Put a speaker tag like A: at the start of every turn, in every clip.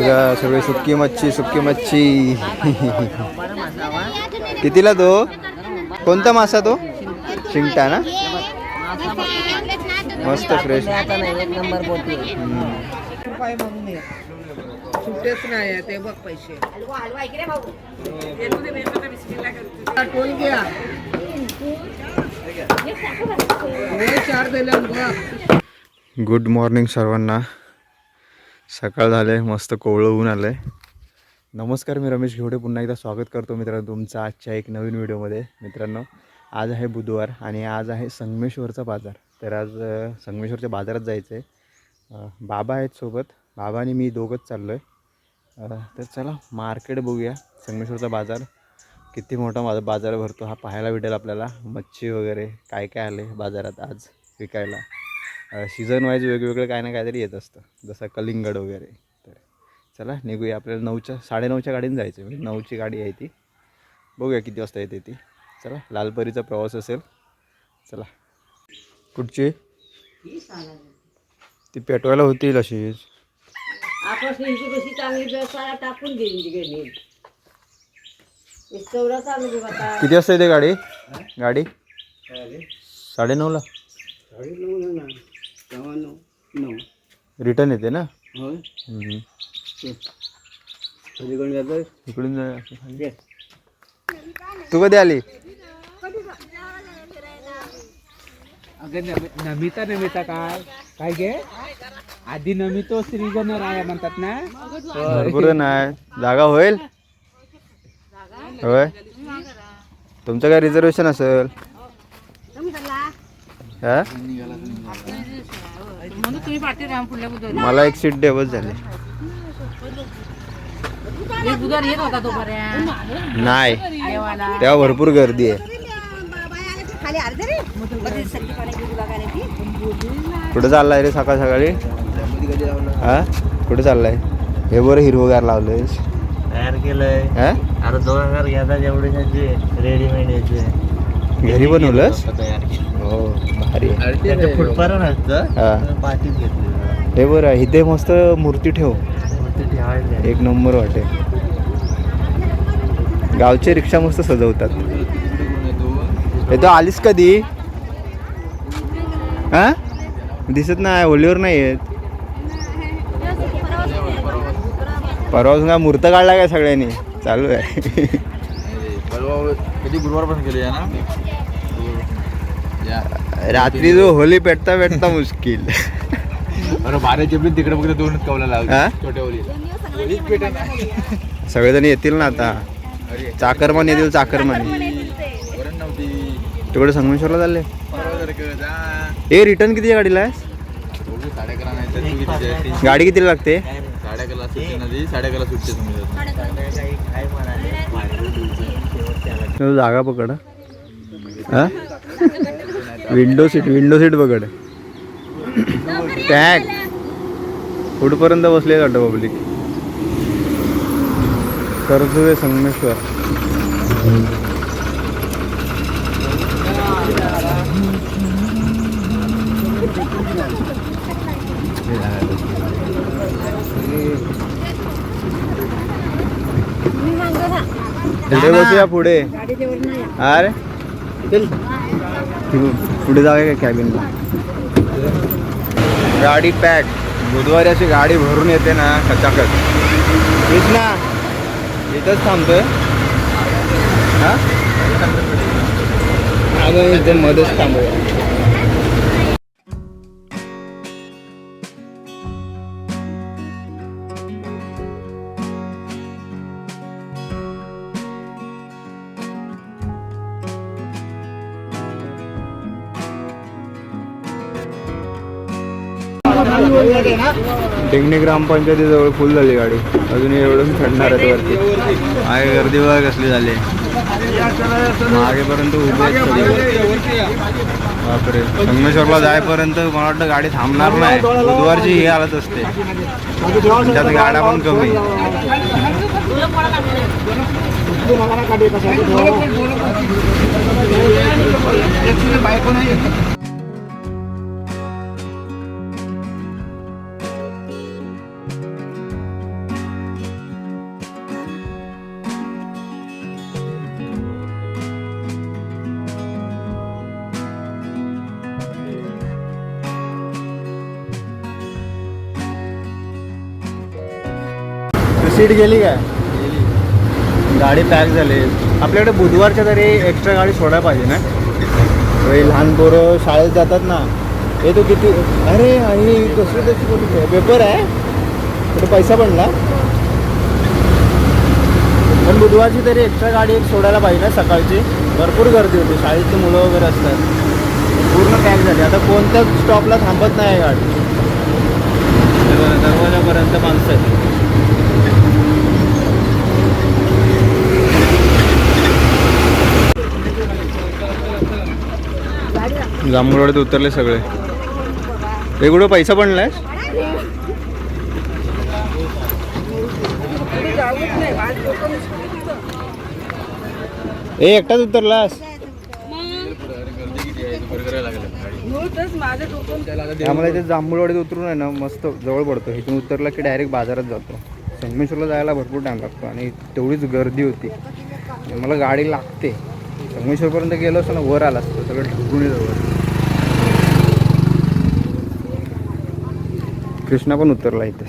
A: बघा सगळे सुक्की मच्छी सुक्की मच्छी. कितीला तो? कोणता मासा तो? शिंगटा ना? मस्त फ्रेश
B: सुट्टेच नाही ते बघ पैसे टोल घ्या चार दिले बघ
A: गुड मॉर्निंग सर्वांना. सकाळ झालं आहे मस्त कोवळं होऊन आलं आहे नमस्कार मी रमेश घेवडे पुन्हा एकदा स्वागत करतो मित्रांनो तुमचं आजच्या एक नवीन व्हिडिओमध्ये. मित्रांनो आज आहे बुधवार आणि आज आहे संगमेश्वरचा बाजार. तर आज संगमेश्वरच्या बाजारात जायचं आहे बाबा आहेत सोबत. बाबा आणि मी दोघंच चाललो आहे तर चला मार्केट बघूया संगमेश्वरचा बाजार. किती मोठा माझा बाजार भरतो हा पाहायला भेटेल आपल्याला. मच्छी वगैरे काय काय आले बाजारात आज विकायला? सीझन वाईज वेगवेगळं काय ना काहीतरी येत असतं. जसं कलिंगड वगैरे. तर चला निघूया. आपल्याला नऊच्या साडेनऊच्या गाडीने जायचं म्हणजे नऊची गाडी आहे ती. बघूया किती वाजता येते ती. चला लालपरीचा प्रवास असेल. चला. कुठची? ती पेटवायला होतील अशीच
C: आपण कशी चांगली टाकून
A: किती वाजता येते गाडी? गाडी? साडेनऊला. रिटर्न येते ना? हम्म. इकडून जा. तू कधी आली?
B: अगं नमी- नमिता नमिता काय? काय गे? आधी नमितो श्रीगण राया म्हणतात ना?
A: भरपूर नाही जागा होईल? होय. तुमचं काय रिझर्वेशन असेल? हा? मला एक सीट बस झाली.
C: येत होता तो पर्यंत.
A: नाही. तेव्हा भरपूर गर्दी आहे. कुठं चाललाय रे सकाळ सकाळी? हा? कुठं चाललाय? हे बरं हिरवगार लावलंयस
D: तयार केलंय.
A: हा?
D: आता दोन हजार एवढे त्यांचे रेडीमेड
A: घरी बनवलंस?
D: तयार केलं
A: हो. भारी. आहे. हा. बरं आहे. इथे मस्त मूर्ती ठेव. एक नंबर वाटेल गावचे रिक्षा मस्त सजवतात. हे तो आलीस कधी? हा? दिसत नाही होलीवर नाही येत. परवा का मूर्त काढला काय सगळ्यांनी? चालू आहे.
D: कधी गुरुवार पण केले ना?
A: रात्री जो होली पेटता पेटता मुश्किल.
D: बरं तिकडे दोनच कवला
A: हा?
D: छोट्या
A: सगळेजण येतील ना आता? चाकरमान येतील चाकरमान. तिकडे संगमेश्वरला चालले? ए रिटर्न किती गाडीला? आहे
D: साडे अकरा नाही तर तू किती?
A: गाडी कितीला लागते?
D: साडे अकराला सुट्टी नदी साडे अकराला सुट्टी तुम्ही
A: तो जागा पकड हा. विंडो सीट विंडो सीट पकड. टॅग कुठपर्यंत बसले वाटतं पब्लिक करतोय संगमेश्वर. पुढे अरे पुढे जाऊया का कॅबिनला गाडी पॅक बुधवारी अशी गाडी भरून येते ना खचाखच. कृष्णा! इथंच थांबतोय. हा? अगं इथे मध्येच थांबूया. टेंगणे ग्रामपंचायतीजवळ फुल झाली गाडी. अजून एवढं चढणार आहेत वरती. आहे गर्दी बघा कसली झाली. मागेपर्यंत उभे. बापरे. संगमेश्वरला जायपर्यंत मला वाटतं गाडी थांबणार नाही. बुधवारची ही हालत असते. त्यात गाड्या पण कमी. सीट गेली काय? गाडी पॅक झाली. आपल्याकडे बुधवारच्या तरी एक्स्ट्रा गाडी सोडायला पाहिजे ना? लहान पोरं शाळेत जातात ना. हे तो किती? अरे आणि दुसरी त्याची कुठे पेपर आहे? कुठे पैसा पडला? पण बुधवारची तरी एक्स्ट्रा गाडी एक सोडायला पाहिजे ना सकाळची. भरपूर गर्दी होती. शाळेतली मुलं वगैरे असतात. पूर्ण पॅक झाली. आता कोणत्याच स्टॉपला थांबत नाही आहे गाडी. दरवाजापर्यंत माणसं जांभूळवाडीत उतरले सगळे. वेगळं कुठं पैसा पडलाय ए एकटाच उतरलास? आम्हाला इथे जांभूळवाडीत उतरून आहे ना मस्त जवळ पडतो. इथून उतरला की डायरेक्ट बाजारात जातो. संगमेश्वरला जायला भरपूर टाइम लागतो आणि तेवढीच गर्दी होती. मला गाडी लागते. संगमेश्वरपर्यंत गेलो असतो ना वर आला असतो सगळं ढगून येतो वर. कृष्णा पण उतरला इथे.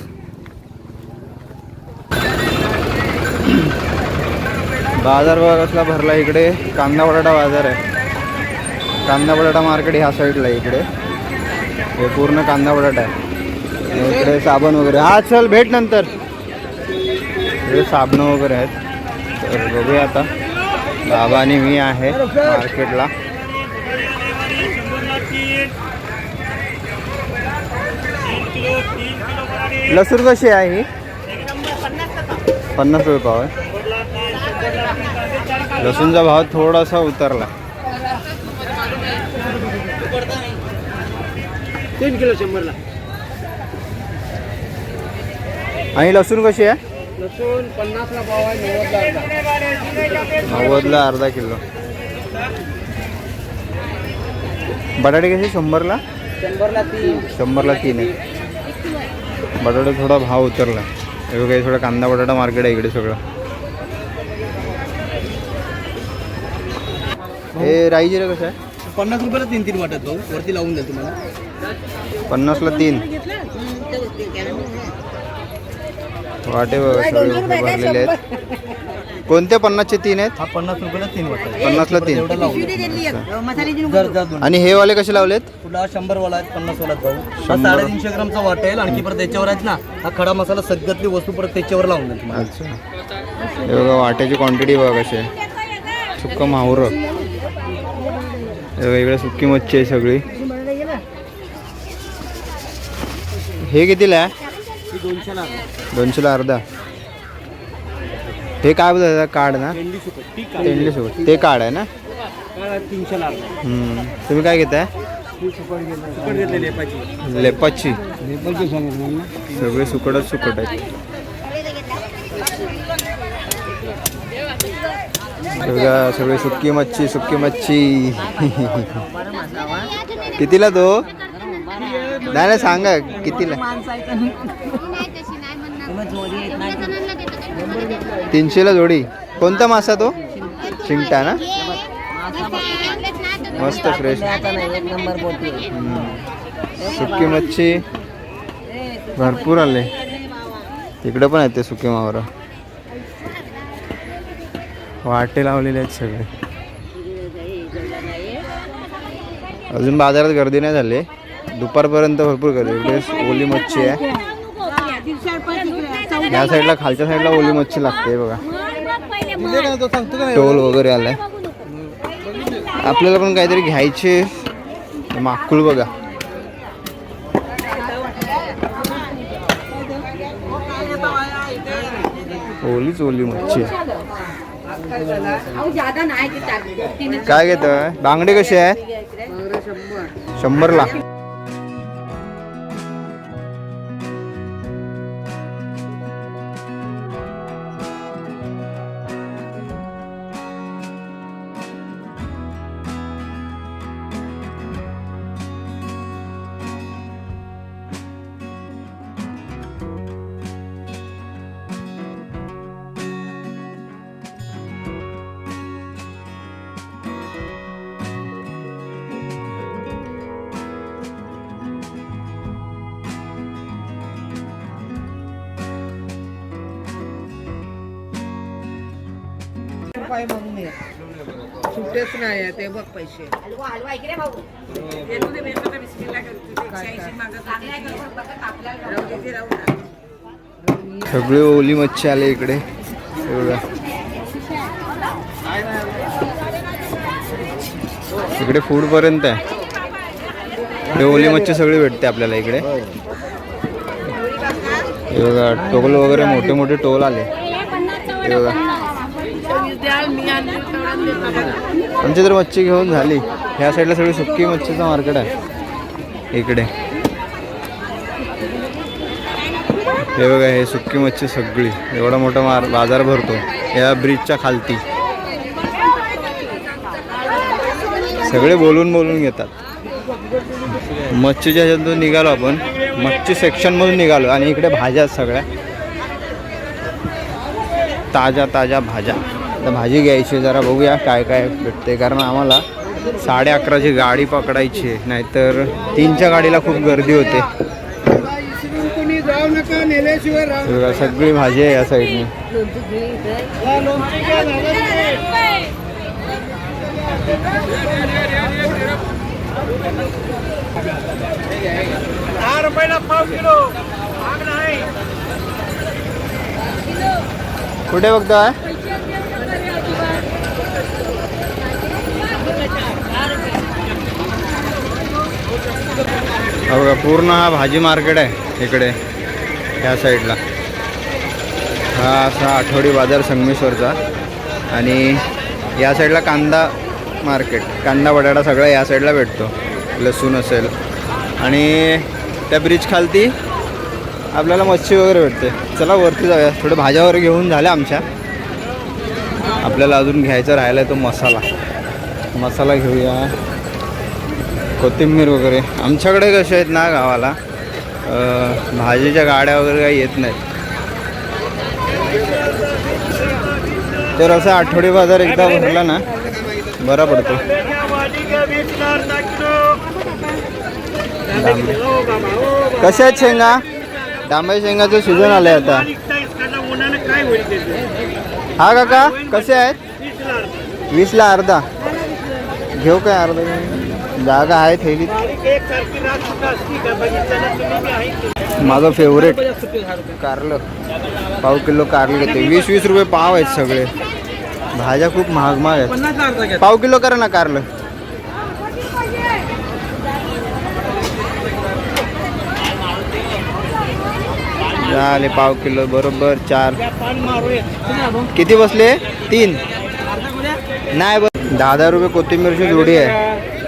A: बाजार बघा भरला इकडे. कांदा बटाटा बाजार आहे. कांदा बटाटा मार्केट ह्या साईडला आहे इकडे. हे पूर्ण कांदा बटाटा आहे. इकडे साबण वगैरे. हा चल भेट नंतर. इकडे साबणं वगैरे आहेत. तर बघूया आता. बाबा आणि मी आहे मार्केटला. लसूण कशी आहे ही? पन्नास रुपये पाव आहे. लसूणचा भाव थोडासा उतरला.
B: तीन किलो शंभरला.
A: आणि लसूण कशी आहे?
B: लसूण पन्नासला पाव आहे नव्वदला अर्धा.
A: नव्वदला अर्धा किलो. बटाटे कसे शंभरला?
B: शंभरला तीन.
A: शंभरला तीन आहे. बटाटा थोडा भाव उतरला. हे बघा हे थोडा कांदा बटाटा मार्केट आहे इकडे सगळं. हे राई जिरं कसं आहे?
B: पन्नास रुपयाला तीन तीन वाटत भाऊ. वरती लावून द्या तुम्हाला.
A: पन्नासला तीन. वाटे बघा सगळे उभे भरलेले आहेत. कोणते पन्नासचे तीन आहेत?
B: हा पन्नास रुपयाला तीन वाटत
A: पन्नासला तीन.
B: एवढं लावून
A: आणि हे वाले कसे लावलेत?
B: तुला शंभर वाला आहेत पन्नास वाला आहेत भाऊ. हा. साडेतीनशे ग्रामचा वाटेल आणखी परत त्याच्यावर आहेत ना हा खडा मसाला सगळ्यातली वस्तू परत त्याच्यावर लावून द्या तुम्हाला.
A: अच्छा. हे बघा वाट्याची क्वांटिटी बघा कशी आहे. सुक्क माहुरं हे बघा इकडे सुक्की मच्छी आहे सगळी. हे कितीला आहे?
B: दोनशेला
A: अर्धा. हे काय बोलतात कार्ड ना.
B: भेंडी सुकट ती
A: तेंडली सोबत ते कार्ड आहे ना. तुम्ही काय घेताय?
B: लेपाची.
A: सगळे सुकटच सुकट आहेत. सगळे सुक्की मच्छी सुक्की मच्छी. कितीला तो? नाही नाही सांगा कितीला? तीनशेला जोडी. कोणता मासा तो? शिंगटा ना? मस्त फ्रेश सुकी मच्छी. भरपूर आले. इकडे पण आहेत ते सुकी मावर. वाटे लावलेले आहेत सगळे. अजून बाजारात गर्दी नाही झाली. दुपारपर्यंत भरपूर गर्दी. इकडे ओली मच्छी आहे. या साईडला खालच्या साईडला ओली मच्छी लागते बघा. टोल वगैरे आलाय. आपल्याला पण काहीतरी घ्यायचे. माकुळ बघा. ओलीच ओली मच्छी. काय घेत बांगडे कसे आहे शंभरला.
B: पाय म्हणून ये सुट्टेच नाही आहे ते बघ पैसे.
A: सगळी ओली मच्छी आले इकडे. इकडे फूड पर्यंत आहे. ओली मच्छी सगळी भेटते आपल्याला इकडे. बघा टोल वगैरे मोठे मोठे टोल आले. बघा. आमची तर मच्छी घेऊन झाली. ह्या साईडला सगळी सुक्की मच्छीचं मार्केट आहे. इकडे. हे बघा हे सुक्की मच्छी सगळी. एवढा मोठा मार बाजार भरतो. या ब्रिजच्या खालती. सगळे बोलून बोलून घेतात. मच्छीच्या ह्याच्यातून निघालो आपण. मच्छी सेक्शनमधून निघालो. आणि इकडे भाज्या सगळ्या. ताज्या ताज्या भाज्या. तर भाजी घ्यायची जरा बघूया काय काय भेटते कारण आम्हाला साडे अकराची गाडी पकडायची आहे. नाहीतर तीनच्या गाडीला खूप गर्दी होते. सगळी भाजी आहे या साईडनी.
B: दहा रुपयाला पाव किलो. महाग नाही.
A: कुठे बघताय? बघा पूर्ण हा भाजी मार्केट आहे इकडे ह्या साईडला. हा असा आठवडी बाजार संगमेश्वरचा आणि या साईडला कांदा मार्केट कांदा बटाटा सगळा या साईडला भेटतो लसूण असेल. आणि त्या ब्रिज खालती आपल्याला मच्छी वगैरे भेटते. चला वरती जाऊया थोडं भाज्या वगैरे घेऊन झाल्या आमच्या. आपल्याला अजून घ्यायचं राहिला तो मसाला. मसाला घेऊया. कोथिंबीर वगैरे. आमच्याकडे कसे आहेत ना गावाला भाजीच्या गाड्या वगैरे काही येत नाहीत. तर असा आठवडी बाजार एकदा भरला ना बरा पडतो. कसे कशा आहेत शेंगा? डांबे शेंगाचं सीझन आलंय आता. हा काका कसे आहेत? वीसला अर्धा. घेऊ काय अर्धा? जागा आहे थैलीत माझं फेवरेट कारलं. पाव किलो कारलं घेते. वीस वीस रुपये पाव आहेत सगळे. भाज्या खूप महाग महाग आहेत. पाव किलो करा ना कारलं. झाले पाव किलो बरोबर चार. किती बसले? तीन. नाही बस दहा दहा रुपये कोथिंबीरची जोडी आहे.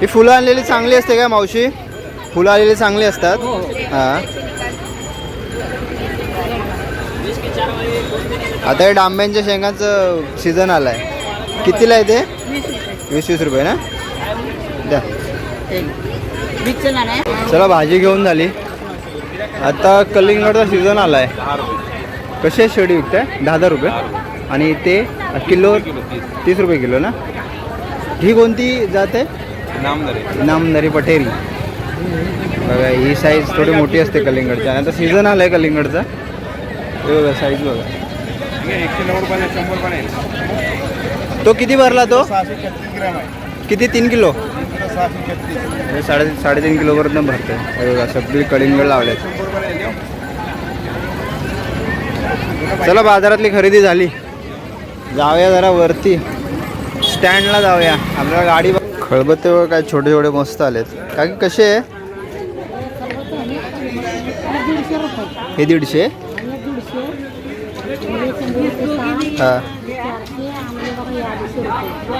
A: ही फुलं आणलेली चांगली असते का मावशी? फुलं आलेली चांगली असतात. हां. आता हे डांब्यांच्या शेंगाचं सीझन आलाय. कितीला आहे ते? वीस वीस रुपये ना? द्या. चला भाजी घेऊन झाली. आता कलिंगडचा सीझन कशी आहे शेडी विकताय? दहा दहा रुपये. आणि ते किलो तीस रुपये किलो ना? ही कोणती जात आहे? नामदरी. पटेरी बघा ही साईज थोडी मोठी असते कलिंगडची. आणि आता सीझन आलाय कलिंगडचा. हे बघा साईज बघा. तो किती भरला तो? किती तीन किलो? साडे साडेतीन किलोपर्यंत भरते हे बघा सगळी कलिंगड लावले चला बाजारातली खरेदी झाली. जाऊया जरा वरती. स्टँडला जाऊया. आपल्याला गाडी खळबत्ते वगैरे काय छोटे छोटे मस्त आलेत. काय कसे आहे? हे दीडशे? हा.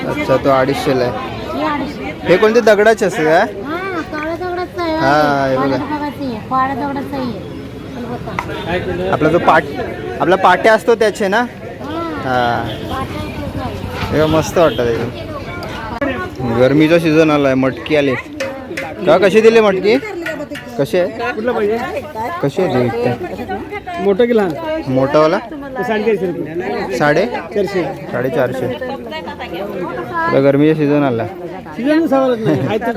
A: अच्छा तो अडीचशेला आहे. हे कोणते दगडाचे असते का हा, हे बघा. आपला जो पाट आपला पाट्या असतो त्याचे ना? हा. हे मस्त वाटतं गरमीचा सीझन आलाय मटकी आली. का कशी दिली मटकी? कशी आहे?
B: कुठलं पाहिजे?
A: कशी आहे ती
B: मोठं की लहान?
A: मोठावाला
B: साडेचारशे रुपये.
A: साडे?
B: चारशे.
A: साडेचारशे. आता गरमीचा सीझन आला.
B: नाही. तर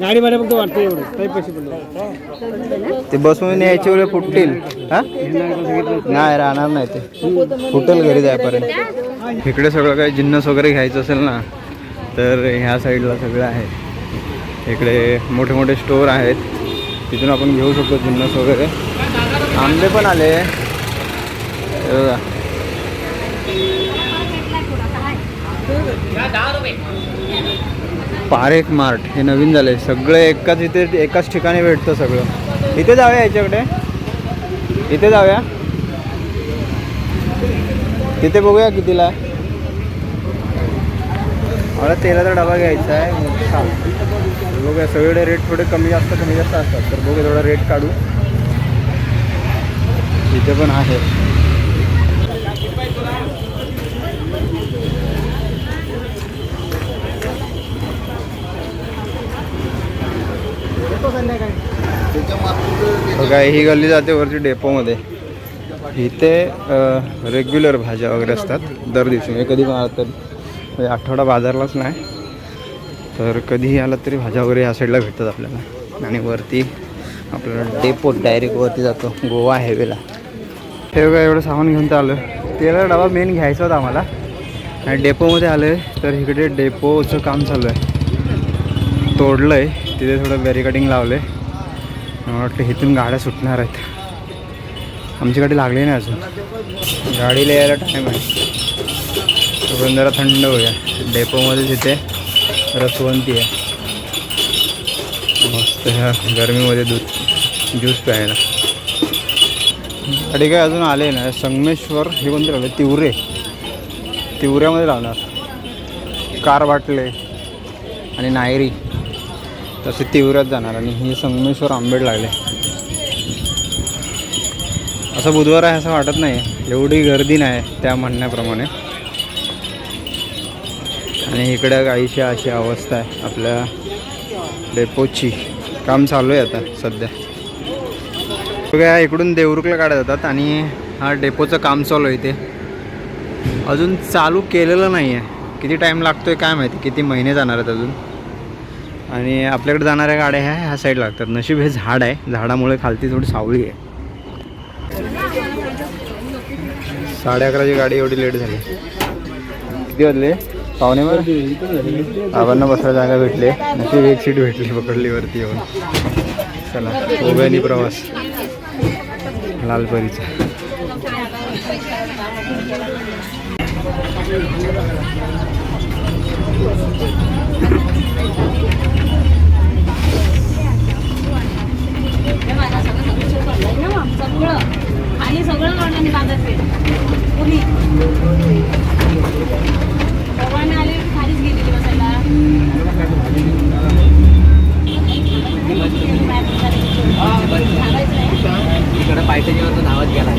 B: नाही गाडी फक्त वाटते एवढं. काही पैसे पडले
A: ते बसमध्ये यायचे वेळे फुटतील. हा? नाही राहणार नाही ते. फुटेल घरी जायपर्यंत इकडे सगळं काही जिन्नस वगैरे घ्यायचं असेल ना तर ह्या साईडला सगळं आहे. इकडे मोठे मोठे स्टोर आहेत. तिथून आपण घेऊ शकतो जिन्नस वगैरे. आंबे पण आले. पारेख मार्ट हे नवीन झाले सगळे एकाच इथे एकाच ठिकाणी भेटतं सगळं. इथे जाऊया याच्याकडे. इथे जाऊया. तिथे बघूया कितीला आहे. मला तेलाचा डबा घ्यायचा आहे सांग. बघूया सगळे रेट थोडे कमी जास्त कमी जास्त असतात. तर बघूया थोडा रेट काढू. इथे पण आहे. बघा ही गल्ली जाते वरती डेपोमध्ये. इथे रेग्युलर भाज्या वगैरे असतात दर दिवशी. म्हणजे कधी पण तर म्हणजे आठवडा बाजारलाच नाही. तर कधीही आला तरी भाज्या वगैरे या साईडला भेटतात आपल्याला. आणि वरती आपल्याला डेपो डायरेक्ट वरती जातो गोवा हायवेला हे बघा एवढं सामान घेऊन तर आलं तेला डबा मेन घ्यायचा होता आम्हाला. आणि डेपोमध्ये आलं आहे तर इकडे डेपोचं काम चालू आहे. तोडलं आहे तिथे थोडं बॅरिकेडिंग लावलं आहे मला वाटतं इथून गाड्या सुटणार आहेत. आमची गाडी लागली नाही अजून. गाडीला यायला टाईम आहे. तोपर्यंत जरा थंड होऊया. डेपोमध्ये तिथे रसवंती आहे. मस्त ह्या गरमीमध्ये दूध ज्यूस प्यायला. आणि काय अजून आले ना संगमेश्वर हे कोणते लावले तिवरे. तिवऱ्यामध्ये लावणार कार वाटले आणि नायरी. तसे तिवऱ्यात जाणार आणि हे संगमेश्वर आंबेड लागले. असं बुधवार आहे असं वाटत नाही. एवढी गर्दी नाही त्या म्हणण्याप्रमाणे. आणि इकडं काहीशी अशी अवस्था आहे आपल्या डेपोची. काम चालू आहे आता सध्या. बघा इकडून देवरुखला काढत जातात आणि हा डेपोचं काम चालू आहे इथे. अजून चालू केलेलं नाही आहे किती टाईम लागतो आहे काय माहिती किती महिने जाणार आहेत अजून. आणि आपल्याकडे जाणाऱ्या गाड्या ह्या ह्या साईड लागतात. नशीब हे झाड आहे झाडामुळे खालती थोडी सावळी आहे. साडे अकराची गाडी एवढी लेट झाली. किती वाजले? पाहुणे मग आबांना बसायला जागा भेटले. नशीब एक सीट भेटली पकडली वरती येऊन. चला गोव्यानी प्रवास. लालपरीचा.
C: सगळं आणि सगळं काढलं बांधत कुणी सर्वांना आले खालीच गेलेली बसायला. सांगायचं नाही
B: इकडे पायथ्याच्यावर तर धावत गेला.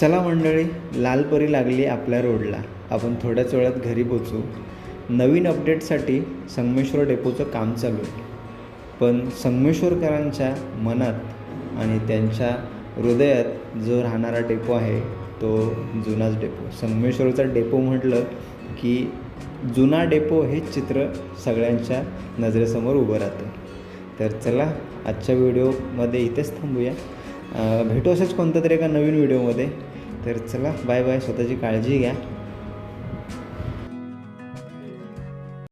A: चला मंडळी लालपरी लागली आपल्या रोडला. आपण थोड्याच वेळात घरी पोचू. नवीन अपडेटसाठी संगमेश्वर डेपोचं काम चालू आहे. पण संगमेश्वरकरांच्या मनात आणि त्यांच्या हृदयात जो राहणारा डेपो आहे तो जुनाच डेपो. संगमेश्वरचा डेपो म्हटलं की जुना डेपो हे चित्र सगळ्यांच्या नजरेसमोर उभं राहतं. तर चला आजच्या व्हिडिओमध्ये इथेच थांबूया. भेटू असंच कोणत्या तरी एका नवीन व्हिडिओमध्ये. तर चला बाय बाय स्वतःची काळजी घ्या.